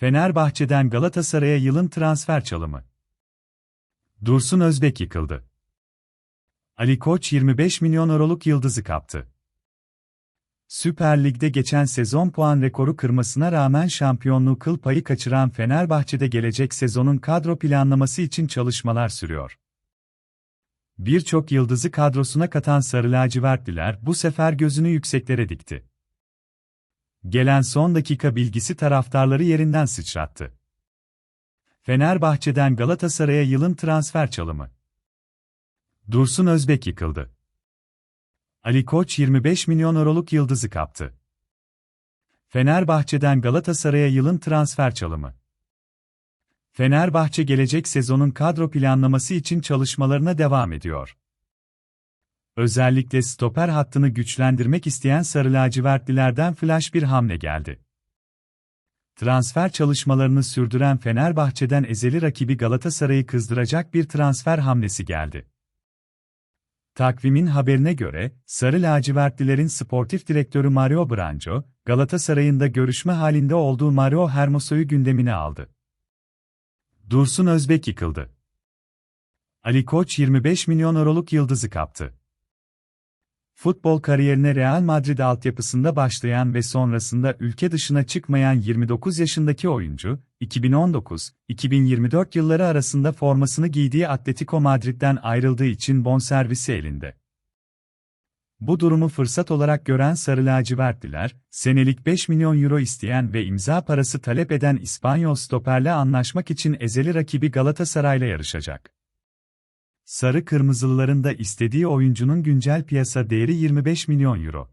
Fenerbahçe'den Galatasaray'a yılın transfer çalımı. Dursun Özbek yıkıldı. Ali Koç 25 milyon euroluk yıldızı kaptı. Süper Lig'de geçen sezon puan rekoru kırmasına rağmen şampiyonluğu kıl payı kaçıran Fenerbahçe'de gelecek sezonun kadro planlaması için çalışmalar sürüyor. Birçok yıldızı kadrosuna katan Sarı Lacivertliler bu sefer gözünü yükseklere dikti. Gelen son dakika bilgisi taraftarları yerinden sıçrattı. Fenerbahçe'den Galatasaray'a yılın transfer çalımı. Dursun Özbek yıkıldı. Ali Koç 25 milyon euroluk yıldızı kaptı. Fenerbahçe'den Galatasaray'a yılın transfer çalımı. Fenerbahçe gelecek sezonun kadro planlaması için çalışmalarına devam ediyor. Özellikle stoper hattını güçlendirmek isteyen Sarı Lacivertlilerden flash bir hamle geldi. Transfer çalışmalarını sürdüren Fenerbahçe'den ezeli rakibi Galatasaray'ı kızdıracak bir transfer hamlesi geldi. Takvimin haberine göre, Sarı Lacivertlilerin sportif direktörü Mario Branco, Galatasaray'ın da görüşme halinde olduğu Mario Hermoso'yu gündemine aldı. Dursun Özbek yıkıldı. Ali Koç 25 milyon euroluk yıldızı kaptı. Futbol kariyerine Real Madrid altyapısında başlayan ve sonrasında ülke dışına çıkmayan 29 yaşındaki oyuncu, 2019-2024 yılları arasında formasını giydiği Atletico Madrid'den ayrıldığı için bonservisi elinde. Bu durumu fırsat olarak gören Sarı Lacivertliler, senelik 5 milyon euro isteyen ve imza parası talep eden İspanyol stoperle anlaşmak için ezeli rakibi Galatasaray'la yarışacak. Sarı Kırmızılıların da istediği oyuncunun güncel piyasa değeri 25 milyon euro.